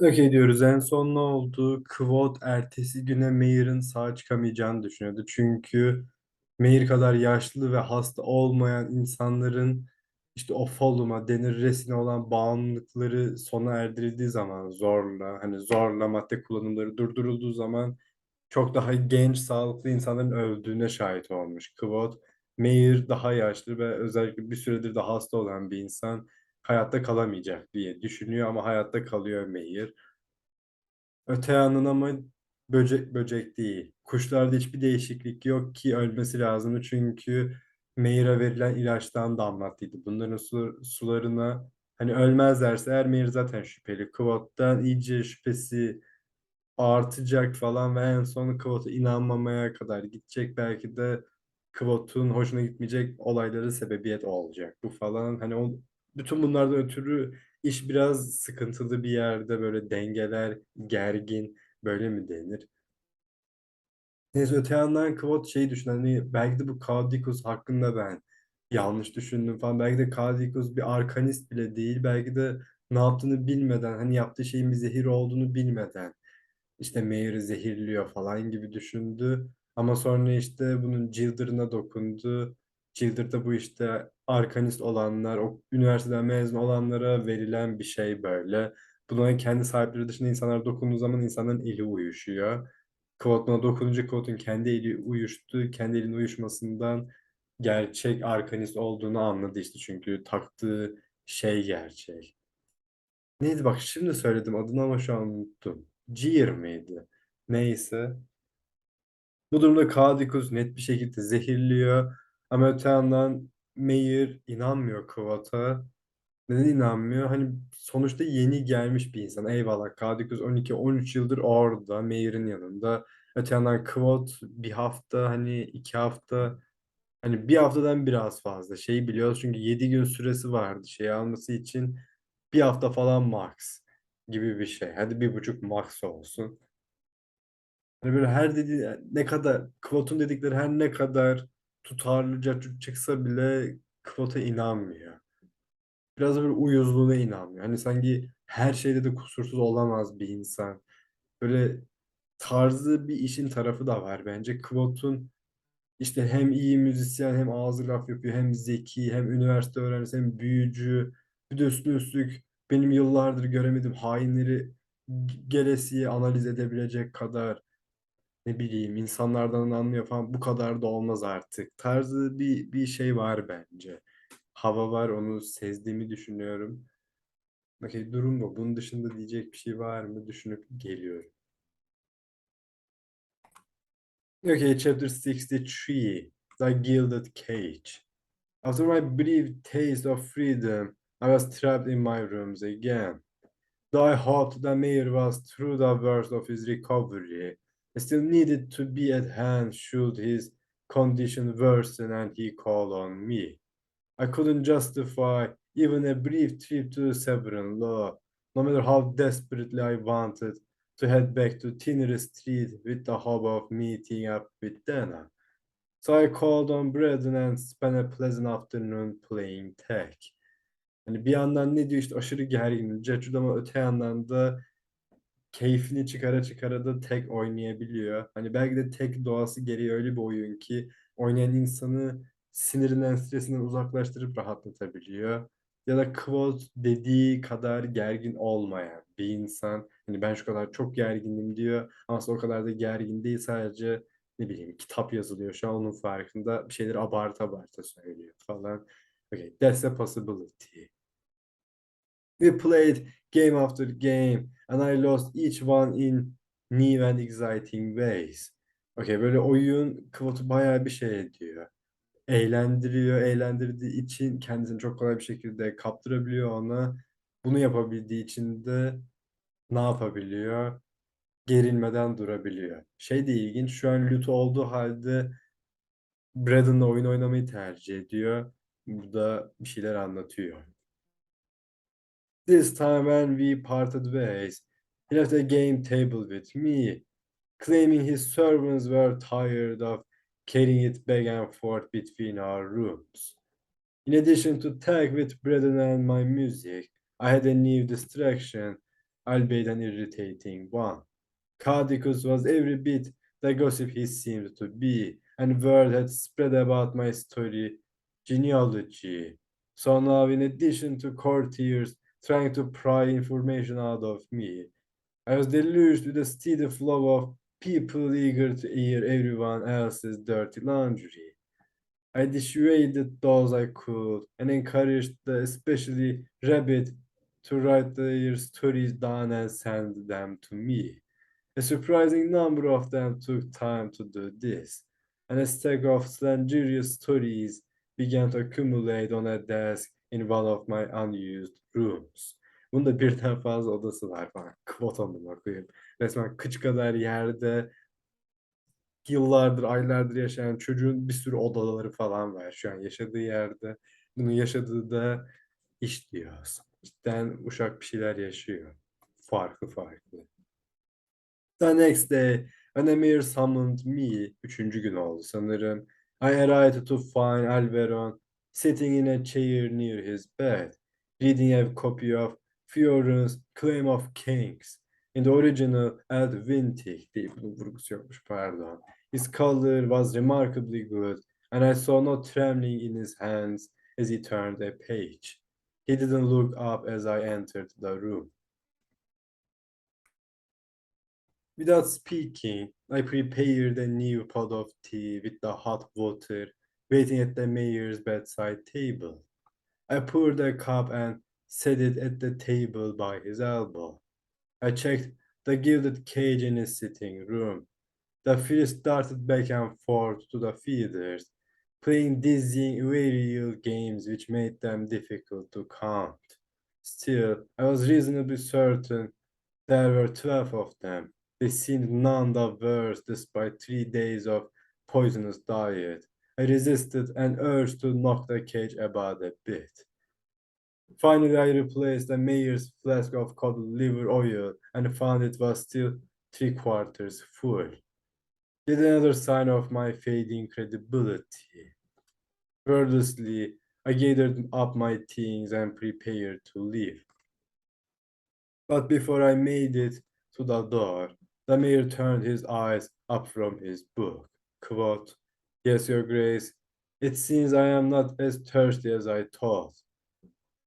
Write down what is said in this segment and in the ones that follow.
Okey diyoruz. En son ne oldu? Kvot ertesi güne Mayer'ın sağ çıkamayacağını düşünüyordu. Çünkü Mayer kadar yaşlı ve hasta olmayan insanların işte o follow'a, denir olan bağımlılıkları sona erdirildiği zaman zorla, hani zorla madde kullanımları durdurulduğu zaman çok daha genç, sağlıklı insanların öldüğüne şahit olmuş. Kvot, Mayer daha yaşlı ve özellikle bir süredir de hasta olan bir insan hayatta kalamayacak diye düşünüyor ama hayatta kalıyor Mayer. Öte yandan ama böcek böcek değil. Kuşlarda hiçbir değişiklik yok ki ölmesi lazım çünkü Meyr'a verilen ilaçtan damlattıydı. Bunların su, sularına hani ölmezlerse eğer Meyr zaten şüpheli. Kvot'tan iyice şüphesi artacak falan ve en son Kvot'a inanmamaya kadar gidecek. Belki de Kvot'un hoşuna gitmeyecek olayları sebebiyet olacak. Bu falan hani o, bütün bunlardan ötürü iş biraz sıkıntılı bir yerde böyle dengeler gergin böyle mi denir? Neyse öte yandan Kvot şeyi düşün hani belki de bu Kaudicus hakkında ben yanlış düşündüm falan. Belki de Kaudicus bir arkanist bile değil. Belki de ne yaptığını bilmeden hani yaptığı şeyin bir zehir olduğunu bilmeden işte Mayer'ı zehirliyor falan gibi düşündü. Ama sonra işte bunun Gilder'ına dokundu. Gilder'da bu işte arkanist olanlar, o üniversiteden mezun olanlara verilen bir şey böyle. Buna kendi sahipleri dışında insanlar dokunduğu zaman insanların eli uyuşuyor. Kvot buna dokununca Kvot'un kendi eli uyuştu. Kendi elinin uyuşmasından gerçek arkanist olduğunu anladı işte çünkü taktığı şey gerçek. Neydi bak şimdi söyledim adını ama şu an unuttum. Jeer miydi? Neyse. Bu durumda Kaadikus net bir şekilde zehirliyor. Ama öte yandan Meir inanmıyor Kıvat'a. Neden inanmıyor? Hani sonuçta yeni gelmiş bir insan. Eyvallah Kaadikus 12-13 yıldır orada Meir'in yanında. Öte yandan Kıvat bir hafta hani iki hafta hani bir haftadan biraz fazla şeyi biliyoruz. Çünkü 7 gün süresi vardı şey alması için. Bir hafta falan max gibi bir şey. Hadi bir buçuk max olsun. Hani böyle her dediği ne kadar Kvot'un dedikleri her ne kadar tutarlıca çıksa bile Kvot'a inanmıyor. Biraz da böyle uyuzluğuna inanmıyor. Hani sanki her şeyde de kusursuz olamaz bir insan. Böyle tarzı bir işin tarafı da var bence. Kvot'un işte hem iyi müzisyen hem ağzı laf yapıyor hem zeki hem üniversite öğrencisi hem büyücü. Bir de üstüne üstlük benim yıllardır göremediğim hainleri gelesiye analiz edebilecek kadar ne bileyim insanlardan anlıyor falan bu kadar da olmaz artık. Tarzı bir, bir şey var bence. Hava var onu sezdiğimi düşünüyorum. Okey durum bu. Bunun dışında diyecek bir şey var mı düşünüp geliyorum. Okay, chapter 63. The Gilded Cage. After my brief taste of freedom, I was trapped in my rooms again. Though I hoped the mayor was through the worst of his recovery, still needed to be at hand should his condition worsen and he call on me. I couldn't justify even a brief trip to Severn Law, no matter how desperately I wanted to head back to Tinnery Street with the hope of meeting up with Dana. So I called on Braden and spent a pleasant afternoon playing tag. Hani bir yandan ne diyor işte aşırı gergin, Cecud ama öte yandan da keyfini çıkara çıkara da tek oynayabiliyor. Hani belki de tek doğası gereği öyle bir oyun ki oynayan insanı sinirinden, stresinden uzaklaştırıp rahatlatabiliyor. Ya da Quote dediği kadar gergin olmayan bir insan. Hani ben şu kadar çok gerginim diyor. Aslında o kadar da gergin değil. Sadece ne bileyim kitap yazılıyor şu an onun farkında. Bir şeyleri abarta abarta söylüyor falan. Okay, that's a possibility. We played game after game and I lost each one in new and exciting ways. Okay, böyle oyun Kvot'u bayağı bir şey ediyor. Eğlendiriyor, eğlendirdiği için kendisini çok kolay bir şekilde kaptırabiliyor ona. Bunu yapabildiği için de ne yapabiliyor? Gerilmeden durabiliyor. Şey de ilginç, şu an Lute olduğu halde Braden'la oyun oynamayı tercih ediyor. Burada bir şeyler anlatıyor. This time when we parted ways, he left a game table with me, claiming his servants were tired of carrying it back and forth between our rooms. In addition to tag with Braden and my music, I had a new distraction. albeit an irritating one. Caudicus was every bit the gossip he seemed to be, and word had spread about my story genealogy. So now, in addition to courtiers trying to pry information out of me, I was deluged with a steady flow of people eager to hear everyone else's dirty laundry. I dissuaded those I could and encouraged the especially rabid to write their stories down and send them to me. A surprising number of them took time to do this, and a stack of slanderous stories began to accumulate on a desk in one of my unused rooms. Bunda birden fazla odası var falan. Kvot amına koyayım. Resmen kıç kadar yerde yıllardır, aylardır yaşayan çocuğun bir sürü odaları falan var şu an yaşadığı yerde. Bunu yaşadığı da iş diyoruz. Cidden uşak bir şeyler yaşıyor. Farklı farklı. The next day, when Emir summoned me, üçüncü gün oldu sanırım. I arrived to find Alveron sitting in a chair near his bed, reading a copy of Fioren's Claim of Kings. In the original, Ed pardon. His color was remarkably good, and I saw no trembling in his hands as he turned a page. He didn't look up as I entered the room. Without speaking, I prepared a new pot of tea with the hot water, waiting at the mayor's bedside table. I poured a cup and set it at the table by his elbow. I checked the gilded cage in his sitting room. The fish darted back and forth to the feeders, playing dizzying aerial games which made them difficult to count. Still, I was reasonably certain there were twelve of them. They seemed none the worse despite three days of poisonous diet. I resisted an urge to knock the cage about a bit. Finally, I replaced the mayor's flask of cod liver oil and found it was still three quarters full. Yet another sign of my fading credibility. Wordlessly, I gathered up my things and prepared to leave. But before I made it to the door, the mayor turned his eyes up from his book. Quote, Yes, Your Grace, it seems I am not as thirsty as I thought.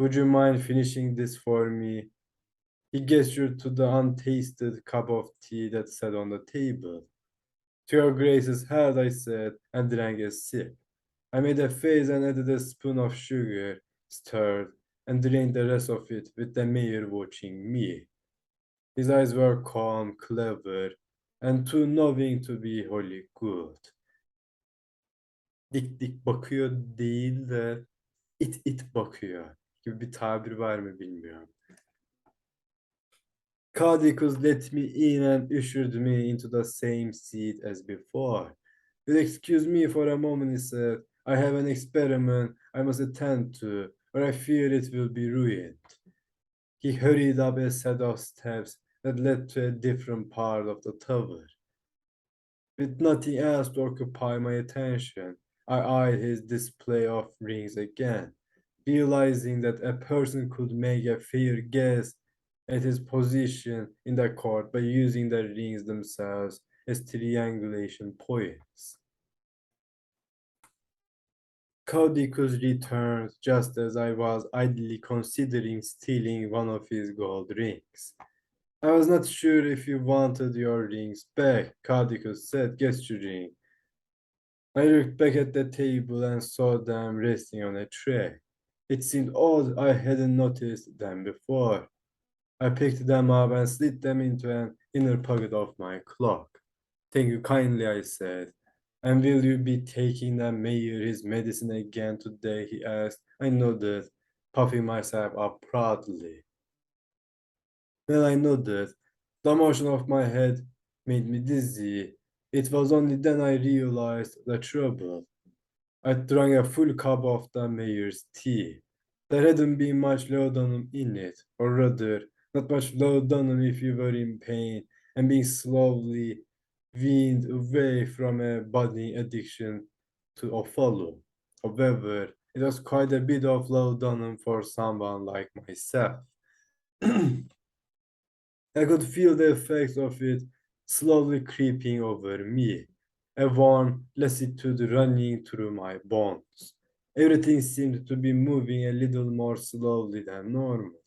Would you mind finishing this for me? He gestured to the untasted cup of tea that sat on the table. To your grace's health, I said, and drank a sip. I made a face and added a spoon of sugar, stirred, and drained the rest of it with the mayor watching me. His eyes were calm, clever, and too knowing to be wholly good. Dik dik bakıyor değil de it it bakıyor gibi bir tabir var mı bilmiyorum. Caudicus let me in and ushered me into the same seat as before. You'll excuse me for a moment, he said. I have an experiment I must attend to, or I fear it will be ruined. He hurried up a set of steps that led to a different part of the tower. With nothing else to occupy my attention, I eyed his display of rings again, realizing that a person could make a fair guess at his position in the court by using the rings themselves as triangulation points. Caudicus returned just as I was idly considering stealing one of his gold rings. I was not sure if you wanted your rings back, Caudicus said, gesturing. I looked back at the table and saw them resting on a tray. It seemed odd I hadn't noticed them before. I picked them up and slid them into an inner pocket of my cloak. Thank you kindly, I said. And will you be taking the mayor his medicine again today? He asked. I nodded, puffing myself up proudly. Well, I nodded, the motion of my head made me dizzy. It was only then I realized the trouble. I drank a full cup of the mayor's tea. There hadn't been much laudanum in it, or rather, not much laudanum if you were in pain and being slowly weaned away from a budding addiction to Othello. However, it was quite a bit of laudanum for someone like myself. I could feel the effects of it slowly creeping over me, a warm lassitude running through my bones. Everything seemed to be moving a little more slowly than normal.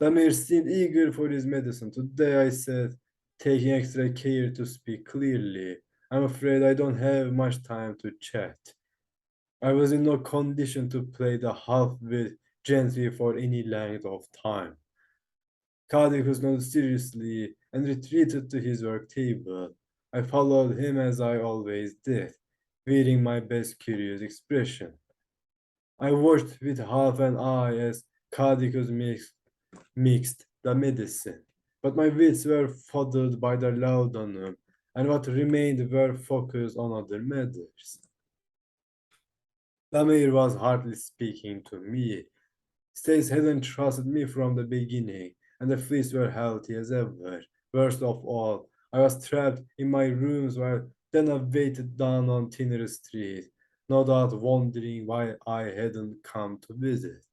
Damir seemed eager for his medicine. Today, I said, taking extra care to speak clearly. I'm afraid I don't have much time to chat. I was in no condition to play the half-wit gently for any length of time. Kadir was not seriously and retreated to his work table. I followed him as I always did, wearing my best curious expression. I watched with half an eye as Cadicus mixed, mixed the medicine, but my wits were fuddled by the laudanum, and what remained were focused on other matters. Damir was hardly speaking to me. Stace hadn't trusted me from the beginning, and the fleas were healthy as ever. Worst of all, I was trapped in my rooms while Dana waited down on Tinner Street, no doubt wondering why I hadn't come to visit.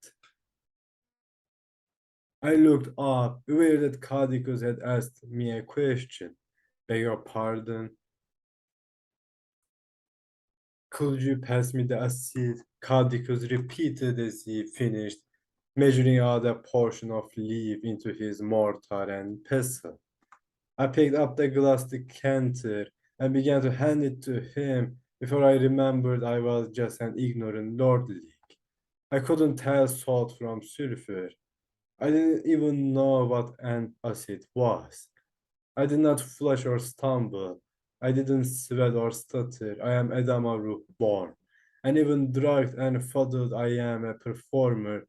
I looked up, aware that Cadicus had asked me a question. Beg your pardon. Could you pass me the acid? Cadicus repeated as he finished, measuring out a portion of leaf into his mortar and pestle. I picked up the glass decanter and began to hand it to him before I remembered I was just an ignorant lordling. I couldn't tell salt from sulfur. I didn't even know what an acid was. I did not flush or stumble. I didn't sweat or stutter. I am Edamaru born. And even drugged and fuddled, I am a performer.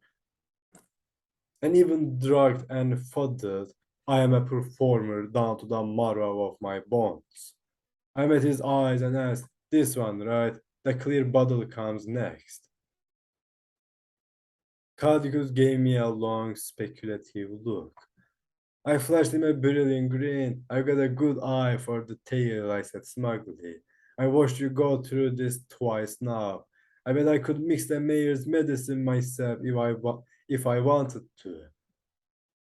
And even drugged and fuddled, I am a performer down to the marrow of my bones. I met his eyes and asked, This one, right? The clear bottle comes next. Cadicus gave me a long, speculative look. I flashed him a brilliant grin. I got a good eye for the tale, I said smugly. I watched you go through this twice now. I bet I could mix the mayor's medicine myself if I, if I wanted to.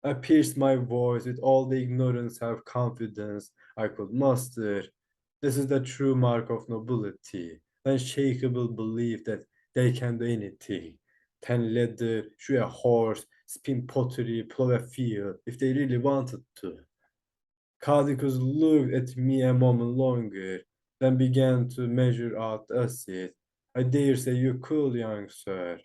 I pierced my voice with all the ignorance self-confidence I could muster. This is the true mark of nobility, unshakable belief that they can do anything. Ten leather, shoe a horse, spin pottery, plow a field, if they really wanted to. Cadicus looked at me a moment longer, then began to measure out the acid. I dare say you could, young sir.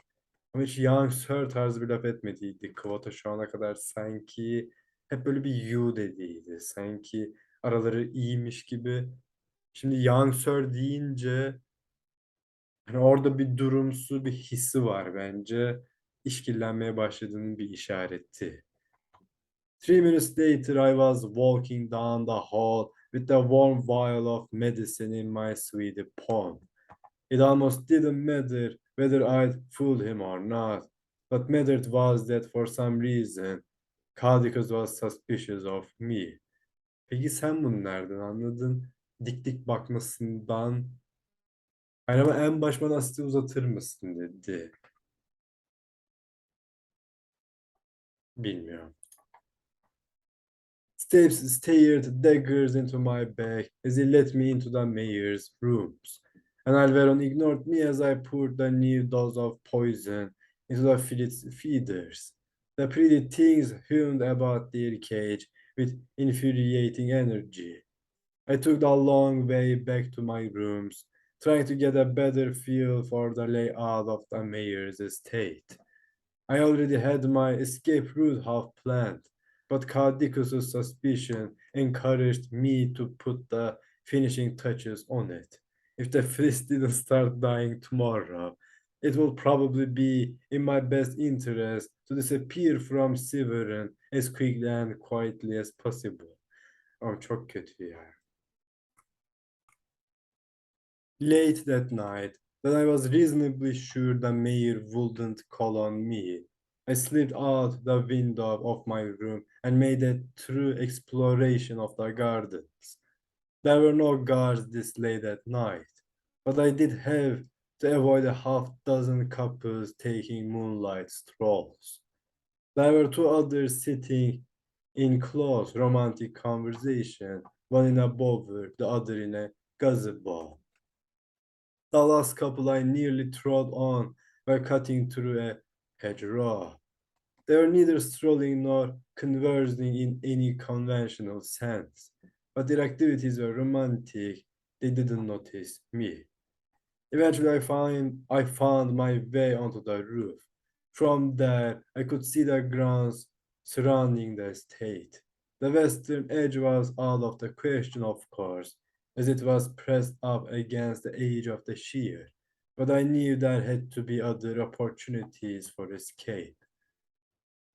Ama hiç young sir tarzı bir laf etmediydi. Kvota şu ana kadar sanki hep böyle bir you dediydi. Sanki araları iyiymiş gibi. Şimdi young sir deyince hani orada bir durumsu bir hissi var bence. İşkillenmeye başladığının bir işareti. Three minutes later, I was walking down the hall with the warm vial of medicine in my sweetie palm. It almost didn't matter whether I'd fooled him or not. What mattered was that for some reason, Cadicus was suspicious of me. Peki sen bunu nereden anladın? Dik dik bakmasından. Hayır ama en baş bana asiti uzatır mısın dedi. Bilmiyorum. Steps stared daggers into my back as he led me into the mayor's rooms. And Alveron ignored me as I poured the new dose of poison into the feeders. The pretty things hummed about their cage with infuriating energy. I took the long way back to my rooms, trying to get a better feel for the layout of the mayor's estate. I already had my escape route half planned, but Cadicus's suspicion encouraged me to put the finishing touches on it. If the fleas didn't start dying tomorrow, it will probably be in my best interest to disappear from Severin as quickly and quietly as possible. Çok kötü ya. Late that night, when I was reasonably sure the mayor wouldn't call on me, I slipped out the window of my room and made a true exploration of the gardens. There were no guards this late at night, but I did have to avoid a half dozen couples taking moonlight strolls. There were two others sitting in close romantic conversation, one in a bower, the other in a gazebo. The last couple I nearly trod on were cutting through a hedgerow. They were neither strolling nor conversing in any conventional sense, but their activities were romantic. They didn't notice me. Eventually, I find I found my way onto the roof. From there, I could see the grounds surrounding the estate. The western edge was out of the question, of course, as it was pressed up against the edge of the sheer, but I knew there had to be other opportunities for escape.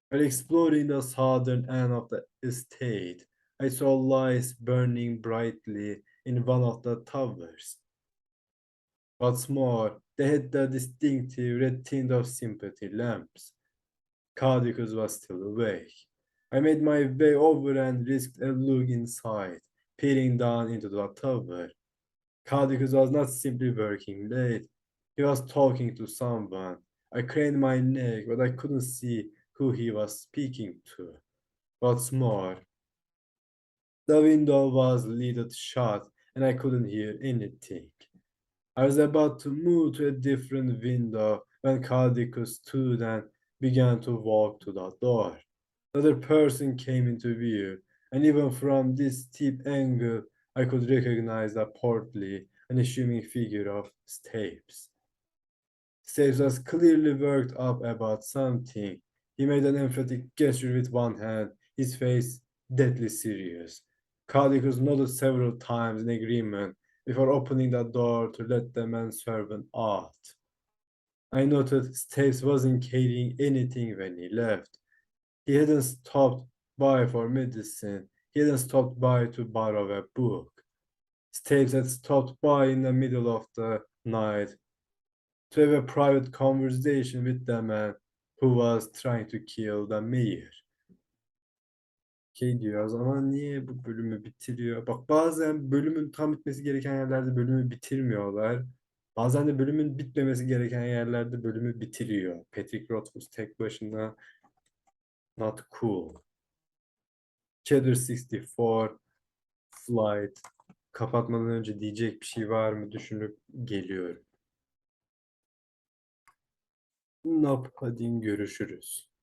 While exploring the southern end of the estate, I saw lights burning brightly in one of the towers. What's more, they had the distinctive red tint of sympathy lamps. Caudicus was still awake. I made my way over and risked a look inside, peering down into the tower. Caudicus was not simply working late, he was talking to someone. I craned my neck, but I couldn't see who he was speaking to. What's more, the window was lit shut and I couldn't hear anything. I was about to move to a different window when Caudicus stood and began to walk to the door. Another person came into view, and even from this steep angle, I could recognize the portly, unassuming figure of Stapes. Stapes was clearly worked up about something. He made an emphatic gesture with one hand, his face deadly serious. Caudicus nodded several times in agreement before opening the door to let the manservant out. I noted Staves wasn't carrying anything when he left. He hadn't stopped by for medicine. He hadn't stopped by to borrow a book. Staves had stopped by in the middle of the night to have a private conversation with the man who was trying to kill the mayor. Şey diyor o zaman niye bu bölümü bitiriyor? Bak bazen bölümün tam bitmesi gereken yerlerde bölümü bitirmiyorlar. Bazen de bölümün bitmemesi gereken yerlerde bölümü bitiriyor. Patrick Rothfuss tek başına not cool. Cheddar 64 Flight kapatmadan önce diyecek bir şey var mı düşünüp geliyorum. Nope, hadi görüşürüz.